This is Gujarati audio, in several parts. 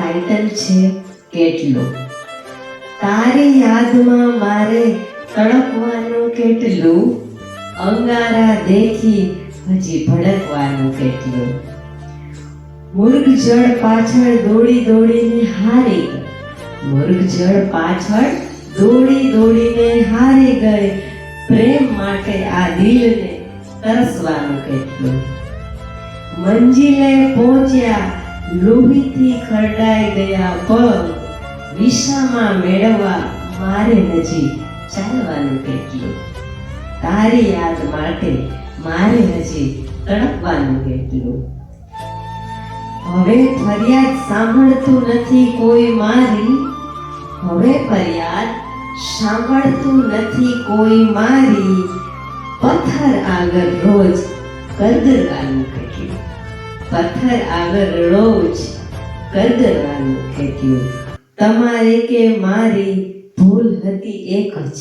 ટાઇટલ છે કેટલો? તારી યાદમાં મારે તડપવાનું કેટલું? અંગારા દેખી હજી ભડકવાનું કેટલું? મુર્ગ જળ પાછળ દોડી દોડીને હારી મુર્ગ જળ પાછળ દોડી દોડીને હારી ગઈ. પ્રેમ માટે આ દિલને તરસવાનું કેટલું? મંજિલે પહોંચ્યા લોહીથી ખરડાઈ ગયા પગ વિશામાં મેળવવા મારે નજી ચાલવાનું કેટલું તારી યાદ માટે મારે હજી તડપવાનું કેટલું હવે ફરિયાદ સાંભળતું નથી કોઈ મારી. હવે ફરિયાદ સાંભળતું નથી કોઈ મારી. પથ્થર આગળ રોજ કરગરવાનું કેટલું પથ્થર આગળ રોજ કરગરવાનું કેટલું તમારે કે મારી ભૂલ હતી એક જ?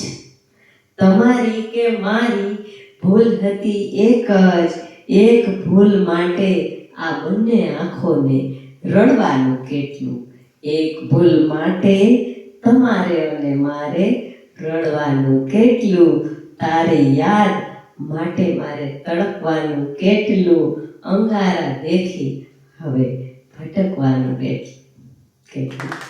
તમારી કે મારી ભૂલ હતી એક જ? એક ભૂલ માટે આ બંને આંખોને રડવાનું કેટલું? એક ભૂલ માટે તમારે અને મારે રડવાનું કેટલું? તારે યાદ માટે મારે તડકવાનું કેટલું અંગારા દેખી હવે ભટકવાનું કેટલું કેટલું